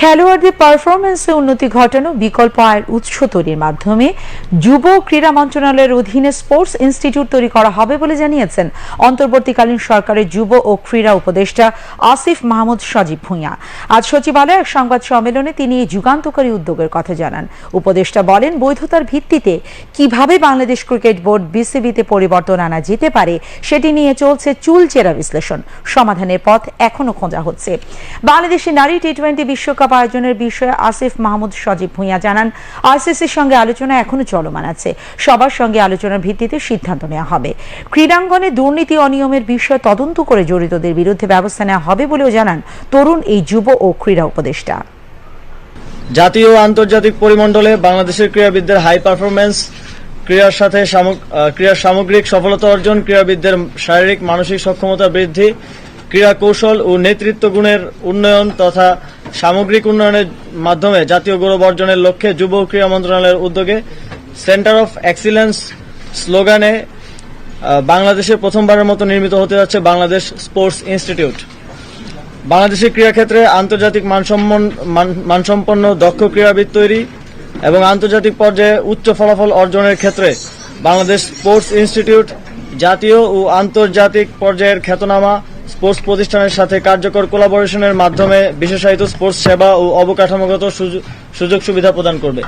খেলোয়াড়দের পারফরমেন্সে উন্নতি ঘটানো বিকল্প আয়ের উৎস তৈরির মাধ্যমে যুব ক্রীড়া মন্ত্রণালয়ের অধীনে স্পোর্টস ইনস্টিটিউট তৈরি করা হবে বলে জানিয়েছেন অন্তর্বর্তীকালীন সরকারের যুব ও ক্রীড়া উপদেষ্টা আসিফ মাহমুদ সজীব ভূঁইয়া। আজ সচিবালয়ে এক সংবাদ সম্মেলনে তিনি এই যুগান্তকারী উদ্যোগের কথা জানান। উপদেষ্টা বলেন, বৈধতার ভিত্তিতে কীভাবে বাংলাদেশ ক্রিকেট বোর্ড বিসিবিতে পরিবর্তন আনা যেতে পারে সেটি নিয়ে চলছে চুলচেরা বিশ্লেষণ। সমাধানের পথ এখনও খোঁজা হচ্ছে। বাংলাদেশি নারী টি টোয়েন্টি বিশ্বকাপ আয়োজনের বিষয়ে আসিফ মাহমুদ সজীব ভূঁইয়া জানান, আইসিসির সঙ্গে আলোচনা এখনও চলমান আছে। সবার সঙ্গে আলোচনার ভিত্তিতে সিদ্ধান্ত নেওয়া হবে। ক্রীড়াঙ্গনে দুর্নীতি অনিয়মের বিষয়ে তদন্ত করে জড়িতদের বিরুদ্ধে ব্যবস্থা নেওয়া হবে বলেও জানান তরুণ এই যুব ও ক্রীড়া উপদেষ্টা। জাতীয় ও আন্তর্জাতিক পরিমণ্ডলে বাংলাদেশের ক্রীড়াবিদদের হাই পারফরমেন্স ক্রীড়ার সাথে ক্রীড়ার সামগ্রিক সফলতা অর্জন, ক্রীড়াবিদদের শারীরিক, মানসিক সক্ষমতা বৃদ্ধি, ক্রীড়া কৌশল ও নেতৃত্ব গুণের উন্নয়ন তথা সামগ্রিক উন্নয়নের মাধ্যমে জাতীয় গৌরব অর্জনের লক্ষ্যে যুব ক্রীড়া মন্ত্রণালয়ের উদ্যোগে সেন্টার অফ এক্সিলেন্স স্লোগানে বাংলাদেশে প্রথমবারের মতো নির্মিত হতে যাচ্ছে বাংলাদেশ স্পোর্টস ইনস্টিটিউট। বাংলাদেশের ক্রীড়াক্ষেত্রে আন্তর্জাতিক মান- মানসম্পন্ন দক্ষ ক্রীড়াবিদ তৈরি এবং আন্তর্জাতিক পর্যায়ে উচ্চ ফলাফল অর্জনের ক্ষেত্রে বাংলাদেশ স্পোর্টস ইনস্টিটিউট জাতীয় ও আন্তর্জাতিক পর্যায়ের খ্যাতনামা স্পোর্টস প্রতিষ্ঠানের সাথে কার্যকর কোলাবোরেশনের মাধ্যমে বিশেষায়িত স্পোর্টস সেবা ও অবকাঠামোগত সুযোগ সুবিধা প্রদান করবে।